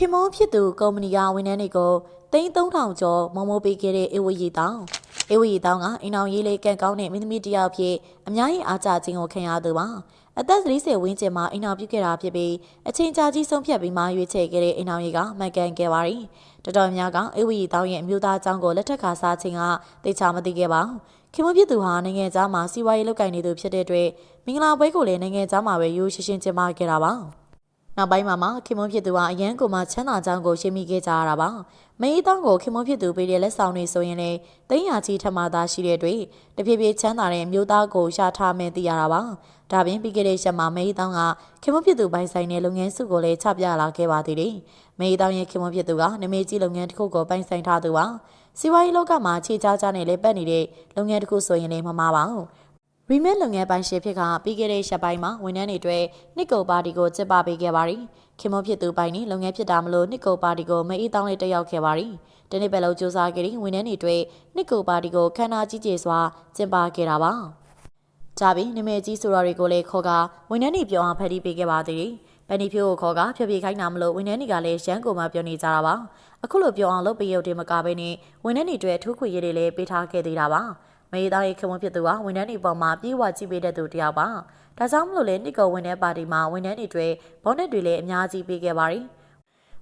ခင်မွန်ဖြစ်သူကုမ္ပဏီကဝန်ထမ်းတွေကိုသိန်း3000ကျော်မုံမိုးပေးခဲ့တဲ့အေဝရီတောင်အေဝရီတောင်ကအိမ်အောင်ရေးလေးကန့်ကောင်းတဲ့မင်းသမီးတစ်ယောက်ဖြစ်အများကြီးအားကြခြင်းကိုခံရသူပါအသက်40ဝန်းကျင်မှာအိမ်အောင်ပြုခဲ့တာဖြစ်ပြီးအချိန်ကြာကြီးဆုံးဖြတ်ပြီးမှရွေးချယ်ခဲ့တဲ့အိမ်အောင်ရေးကမှန်ကန်ခဲ့ပါရီတော်တော်များကအေဝရီတောင်ရဲ့အမျိုးသားအကြောင်းကိုလက်ထပ်ခါစားခြင်းကသိချာမသိခဲ့ပါခင်မွန်ဖြစ်သူဟာနိုင်ငံသားမှာစီးပွားရေးလုပ်ကိုင်နေသူဖြစ်တဲ့အတွက်မင်္ဂလာပွဲကိုလည်းနိုင်ငံသားမှာပဲရိုးရှင်းရှင်းကျင်းပခဲ့တာပါ နောက်ပိုင်းမှာမှခင်မွန်းဖြစ်သူကအရန်ကိုမှချမ်းသာကြောင်းကိုရှင်းမိခဲ့ကြရတာပါ။မအေးတောင်းကိုခင်မွန်းဖြစ်သူပေးတဲ့လက်ဆောင်တွေဆိုရင်လည်းသိန်းရာကြီးထမသားရှိတဲ့အတွက်တဖြည်းဖြည်းချမ်းသာတဲ့မျိုးသားကိုရှာထားမယ်သိရတာပါ။ဒါပြင်ပြီးခဲ့တဲ့ရက်မှာမအေးတောင်းကခင်မွန်းဖြစ်သူပိုင်ဆိုင်တဲ့လုပ်ငန်းစုကိုလည်းချပြလာခဲ့ပါသေးတယ်။မအေးတောင်းရဲ့ခင်မွန်းဖြစ်သူကနမေကြီးလုပ်ငန်းတစ်ခုကိုပိုင်ဆိုင်ထားသူပါ။စီးပွားရေးလောကမှာခြေချားချားနဲ့လည်းပတ်နေတဲ့လုပ်ငန်းတစ်ခုဆိုရင်လည်းမမှားပါဘူး။ ရီမက်လုပ်ငန်းပိုင်ရှင်ဖြစ်ကပြီးခဲ့တဲ့ရက်ပိုင်းမှာဝန်ထမ်းတွေအတွက်နှစ်ကုတ်ပါတီကိုကျင်းပပေးခဲ့ပါရီခင်မုန်းဖြစ်သူပိုင်းနေလုပ်ငန်းဖြစ်တာမလို့နှစ်ကုတ်ပါတီကိုမအေးတောင်းလေးတက်ရောက်ခဲ့ပါရီဒီနေ့ပဲလို့စူးစမ်းခဲ့ပြီးဝန်ထမ်းတွေအတွက်နှစ်ကုတ်ပါတီကိုခမ်းနားကြီးကျယ်စွာကျင်းပခဲ့တာပါကြပြီးနမေကြီးဆိုတော်တွေကိုလည်းခေါ်ကဝန်ထမ်းတွေပြောအောင်ဖန်တီးပေးခဲ့ပါသေးတယ်ပန်နီဖြိုးကိုခေါ်ကဖြည်းဖြည်းခိုင်းတာမလို့ဝန်ထမ်းတွေကလည်းရန်ကုန်မှာပြောနေကြတာပါအခုလိုပြောအောင်လုပ်ပေးရုံတည်းမကဘဲနဲ့ဝန်ထမ်းတွေအတွက်ထူးခွေရည်တွေလည်းပေးထားခဲ့သေးတာပါ မအေးသားရဲ့ခင်မွန်းဖြစ်သူကဝန်ထမ်းတွေပေါ်မှာပြေးဝကြည့်ပေးတဲ့သူတစ်ယောက်ပါဒါကြောင့်မလို့လေနှစ်ကောဝန်ထမ်းပါတီမှာဝန်ထမ်းတွေအတွက်ဘောနက်တွေလည်းအများကြီးပေးခဲ့ပါရီ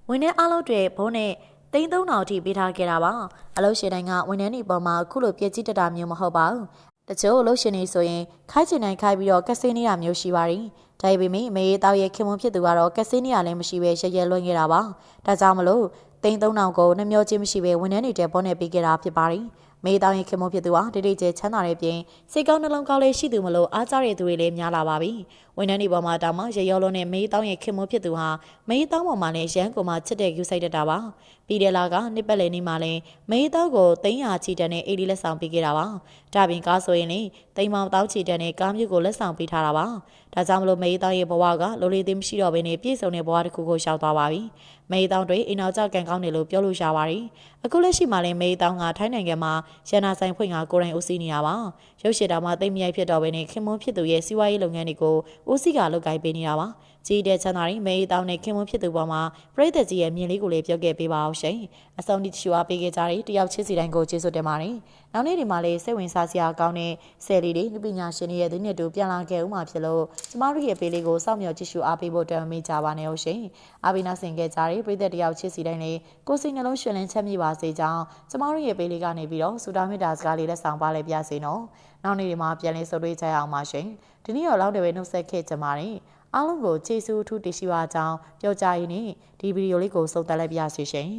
ဝန်ထမ်းအားလုံးတွေဘုန်းနဲ့သိန်း3000အထိပေးထားခဲ့တာပါအလုပ်ရှင်တိုင်းကဝန်ထမ်းတွေပေါ်မှာအခုလိုပြည့်ကြည့်တတာမျိုးမဟုတ်ပါဘူးတချို့အလုပ်ရှင်တွေဆိုရင်ခိုင်းချင်တိုင်းခိုင်းပြီးတော့ကက်စင်းနေတာမျိုးရှိပါရီဒါပေမဲ့မေးတောက်ရဲ့ခင်မွန်းဖြစ်သူကတော့ကက်စင်းနေရလည်းမရှိပဲရရဲလွှင့်ခဲ့တာပါဒါကြောင့်မလို့သိန်း3000ကိုနှမျောချင်းမရှိပဲဝန်ထမ်းတွေတဲ့ဘောနဲ့ပေးခဲ့တာဖြစ်ပါရီ မေးတောင်းရင်ခင်မုန်းဖြစ်သူဟာတိတိကျချမ်းသာတဲ့ပြင်စိတ်ကောင်းနှလုံးကောင်းလေးရှိသူမလို့အားကြတဲ့သူတွေလည်းများလာပါပြီ။ဝန်ထမ်းတွေပေါ်မှာတောင်းမှရေရောလုံးနဲ့မေးတောင်းရင်ခင်မုန်းဖြစ်သူဟာမေးတောင်းပေါ်မှာလည်းရန်ကုန်မှာချစ်တဲ့ယူဆိုင်တတ်တာပါ။ပြီးတဲ့လာကနှစ်ပတ်လည်နေ့မှာလည်းမေးတောင်းကိုသိန်းရာချီတန်နဲ့အေးဒီလက်ဆောင်ပေးခဲ့တာပါ။ဒါပြင်ကားဆိုရင်လည်းသိန်းမောင်တောင်းချီတန်နဲ့ကားမျိုးကိုလက်ဆောင်ပေးထားတာပါ။ဒါကြောင့်မလို့မေးတောင်းရဲ့ဘဝကလိုလေးသေးမရှိတော့ဘဲနဲ့ပြည့်စုံတဲ့ဘဝတစ်ခုကိုရှောက်သွားပါပြီ။ မေးတောင်းတွေအိမ်နောက်ကျကန်ကောင်းတယ်လို့ပြောလို့ရပါတယ်။အခုလက်ရှိမှာလည်းမေးတောင်းကထိုင်းနိုင်ငံမှာရန်နာဆိုင်ဖွင့်ကကိုရိုင်းဦးစီးနေတာပါရုပ်ရှင်တော်မှာတိတ်မြိုက်ဖြစ်တော့ဘဲနဲ့ခင်မွန်းဖြစ်သူရဲ့စီးပွားရေးလုပ်ငန်းတွေကိုဦးစီးကလုပ်ကိုင်ပေးနေတာပါ ကြီးတဲ့ချမ်းသာရင်မေးတောင်းနဲ့ခင်မွန်းဖြစ်သူပေါ်မှာပြိသက်ကြီးရဲ့မြင်လေးကိုလည်းပြောခဲ့ပေးပါအောင်ရှင်အဆုံးထိတ िश ွားပေးခဲ့ကြတဲ့တယောက်ချစ်စီတိုင်းကိုကျေးဇူးတင်ပါတယ်နောက်နေ့ဒီမှာလေးစိတ်ဝင်စားစရာကောင်းတဲ့ဆယ်လီတွေလူပညာရှင်တွေရဲ့ဒီနေ့တူပြန်လာခဲ့ဦးမှာဖြစ်လို့ကျမတို့ရဲ့ပေးလေးကိုစောင့်မျှော်ကြည့်ရှုအားပေးဖို့တောင်းမိကြပါနဲ့ဟုတ်ရှင်အားပေးနာဆင်ခဲ့ကြတဲ့ပြိသက်တယောက်ချစ်စီတိုင်းလေးကိုစိတ်နှလုံးရှင်လန်းချက်မိပါစေကြောင်းကျမတို့ရဲ့ပေးလေးကနေပြီးတော့စူတာမေတ္တာစကားလေးလက်ဆောင်ပါလဲပြစေနော်နောက်နေ့ဒီမှာပြန်လေးဆုပ်တွေးကြရအောင်ပါရှင်ဒီနေ့တော့လောက်တယ်ပဲနှုတ်ဆက်ခဲ့ကြပါတယ် အားလုံးကိုကျေးဇူးအထူးတင်ရှိပါကြောင်းပြောကြရင်းနဲ့ဒီဗီဒီယိုလေးကိုဆုံးသက်လိုက်ပါရစေရှင်